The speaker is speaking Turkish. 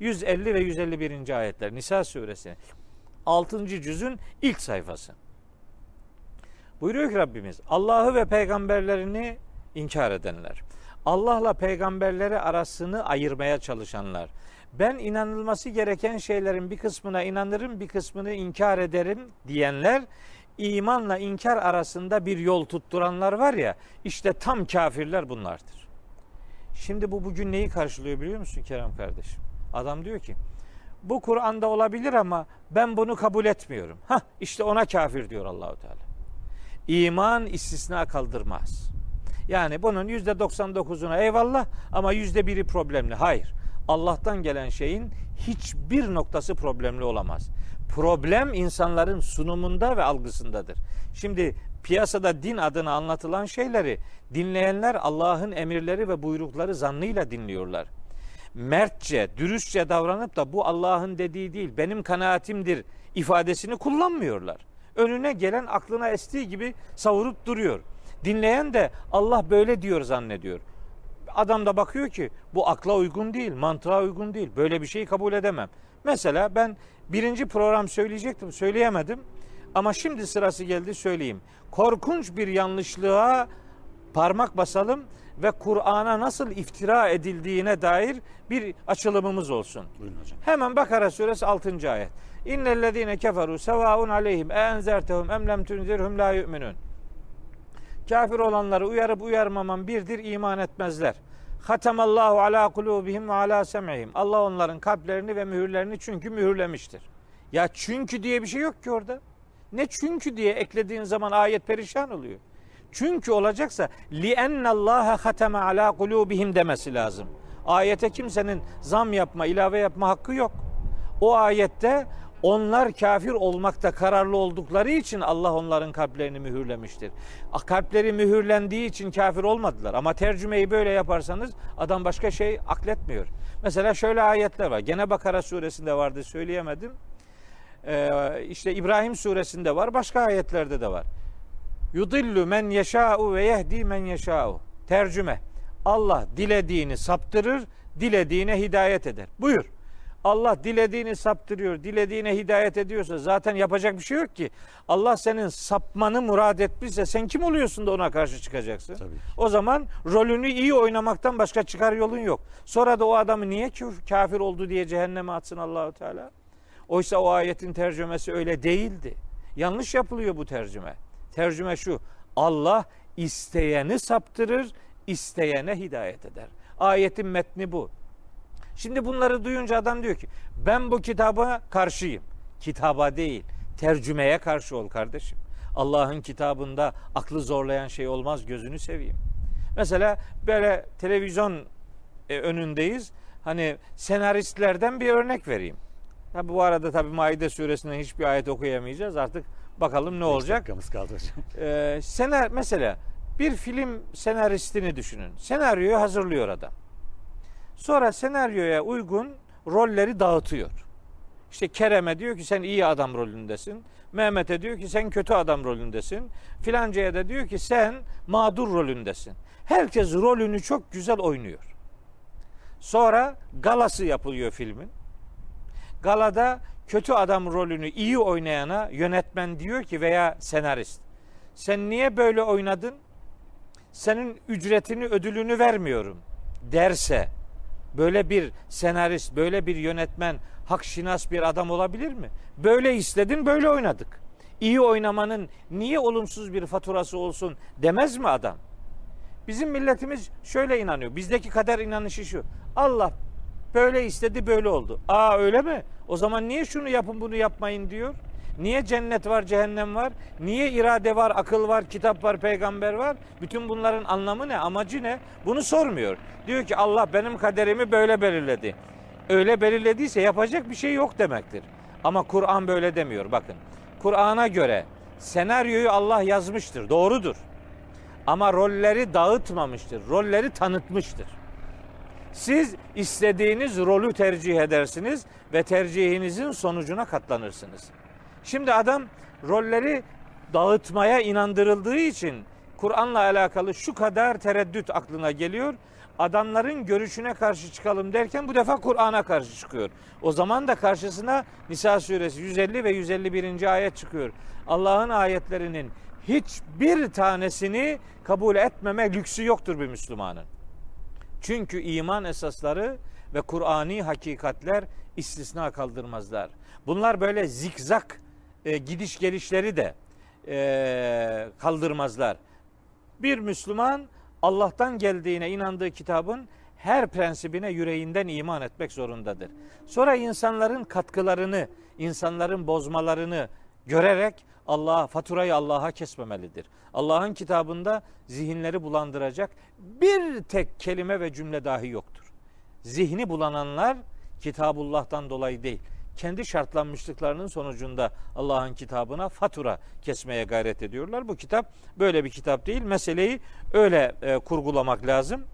150 ve 151. ayetler Nisa suresi. 6. cüzün ilk sayfası. Buyuruyor ki Rabbimiz Allah'ı ve peygamberlerini inkar edenler. Allah'la peygamberleri arasını ayırmaya çalışanlar. Ben inanılması gereken şeylerin bir kısmına inanırım, bir kısmını inkar ederim diyenler imanla inkar arasında bir yol tutturanlar var ya işte tam kafirler bunlardır. Şimdi bu bugün neyi karşılıyor biliyor musun Kerem kardeşim? Adam diyor ki bu Kur'an'da olabilir ama ben bunu kabul etmiyorum. Hah işte ona kafir diyor Allahu Teala. İman istisna kaldırmaz. Yani bunun yüzde 99'una eyvallah ama yüzde biri problemli. Hayır. Allah'tan gelen şeyin hiçbir noktası problemli olamaz. Problem insanların sunumunda ve algısındadır. Şimdi piyasada din adına anlatılan şeyleri dinleyenler Allah'ın emirleri ve buyrukları zannıyla dinliyorlar. Mertçe, dürüstçe davranıp da bu Allah'ın dediği değil, benim kanaatimdir ifadesini kullanmıyorlar. Önüne gelen aklına estiği gibi savurup duruyor. Dinleyen de Allah böyle diyor zannediyor. Adam da bakıyor ki bu akla uygun değil, mantığa uygun değil. Böyle bir şeyi kabul edemem. Mesela ben birinci program söyleyecektim, söyleyemedim. Ama şimdi sırası geldi söyleyeyim. Korkunç bir yanlışlığa parmak basalım ve Kur'an'a nasıl iftira edildiğine dair bir açılımımız olsun. Buyurun hocam. Hemen Bakara suresi 6. ayet. İnnellezine keferu sevaun aleyhim e enzertehum em lem tunzirhum la yu'minun. Kafir olanları uyarıp uyarmaman birdir iman etmezler. Hatemallahu ala kulubihim ve ala sem'ihim. Allah onların kalplerini ve mühürlerini çünkü mühürlemiştir. Ya çünkü diye bir şey yok ki orada. Ne çünkü diye eklediğin zaman ayet perişan oluyor. Çünkü olacaksa li ennallaha hateme ala kulubihim demesi lazım. Ayete kimsenin zam yapma, ilave yapma hakkı yok. O ayette onlar kafir olmakta kararlı oldukları için Allah onların kalplerini mühürlemiştir. Kalpleri mühürlendiği için kafir olmadılar. Ama tercümeyi böyle yaparsanız adam başka şey akletmiyor. Mesela şöyle ayetler var. Gene Bakara suresinde vardı söyleyemedim. Ee, işte İbrahim suresinde var. Başka ayetlerde de var. Yudillu men yeşâ'u ve yehdi men yeşâ'u. Tercüme. Allah dilediğini saptırır, dilediğine hidayet eder. Buyur. Allah dilediğini saptırıyor, dilediğine hidayet ediyorsa zaten yapacak bir şey yok ki. Allah senin sapmanı murad etmişse sen kim oluyorsun da ona karşı çıkacaksın? Tabii ki. O zaman rolünü iyi oynamaktan başka çıkar yolun yok. Sonra da o adamı niye kafir oldu diye cehenneme atsın Allahu Teala? Oysa o ayetin tercümesi öyle değildi. Yanlış yapılıyor bu tercüme. Tercüme şu. Allah isteyeni saptırır, isteyene hidayet eder. Ayetin metni bu. Şimdi bunları duyunca adam diyor ki ben bu kitaba karşıyım. Kitaba değil, tercümeye karşı ol kardeşim. Allah'ın kitabında aklı zorlayan şey olmaz gözünü seveyim. Mesela böyle televizyon e, önündeyiz. Hani senaristlerden bir örnek vereyim. Tabi bu arada tabi Maide suresinden hiçbir ayet okuyamayacağız. Artık bakalım ne olacak. dakikamız kaldı hocam. Ee, senar mesela bir film senaristini düşünün. Senaryoyu hazırlıyor adam. Sonra senaryoya uygun rolleri dağıtıyor. İşte Kerem'e diyor ki sen iyi adam rolündesin. Mehmet'e diyor ki sen kötü adam rolündesin. Filancaya da diyor ki sen mağdur rolündesin. Herkes rolünü çok güzel oynuyor. Sonra galası yapılıyor filmin. Galada kötü adam rolünü iyi oynayana yönetmen diyor ki veya senarist. Sen niye böyle oynadın? Senin ücretini, ödülünü vermiyorum derse böyle bir senarist, böyle bir yönetmen hakşinas bir adam olabilir mi? Böyle istedin, böyle oynadık. İyi oynamanın niye olumsuz bir faturası olsun demez mi adam? Bizim milletimiz şöyle inanıyor. Bizdeki kader inanışı şu. Allah böyle istedi böyle oldu. Aa öyle mi? O zaman niye şunu yapın bunu yapmayın diyor. Niye cennet var, cehennem var? Niye irade var, akıl var, kitap var, peygamber var? Bütün bunların anlamı ne, amacı ne? Bunu sormuyor. Diyor ki Allah benim kaderimi böyle belirledi. Öyle belirlediyse yapacak bir şey yok demektir. Ama Kur'an böyle demiyor. Bakın. Kur'an'a göre senaryoyu Allah yazmıştır. Doğrudur. Ama rolleri dağıtmamıştır. Rolleri tanıtmıştır. Siz istediğiniz rolü tercih edersiniz ve tercihinizin sonucuna katlanırsınız. Şimdi adam rolleri dağıtmaya inandırıldığı için Kur'an'la alakalı şu kadar tereddüt aklına geliyor. adamların görüşüne karşı çıkalım derken bu defa Kur'an'a karşı çıkıyor. O zaman da karşısına Nisa suresi 150 ve 151. ayet çıkıyor. Allah'ın ayetlerinin hiçbir tanesini kabul etmeme lüksü yoktur bir Müslümanın. Çünkü iman esasları ve Kur'ani hakikatler istisna kaldırmazlar. Bunlar böyle zikzak e, gidiş gelişleri de e, kaldırmazlar. Bir Müslüman Allah'tan geldiğine inandığı kitabın her prensibine yüreğinden iman etmek zorundadır. Sonra insanların katkılarını, insanların bozmalarını görerek Allah faturayı Allah'a kesmemelidir. Allah'ın kitabında zihinleri bulandıracak bir tek kelime ve cümle dahi yoktur. Zihni bulananlar Kitabullah'tan dolayı değil, kendi şartlanmışlıklarının sonucunda Allah'ın kitabına fatura kesmeye gayret ediyorlar. Bu kitap böyle bir kitap değil. Meseleyi öyle e, kurgulamak lazım.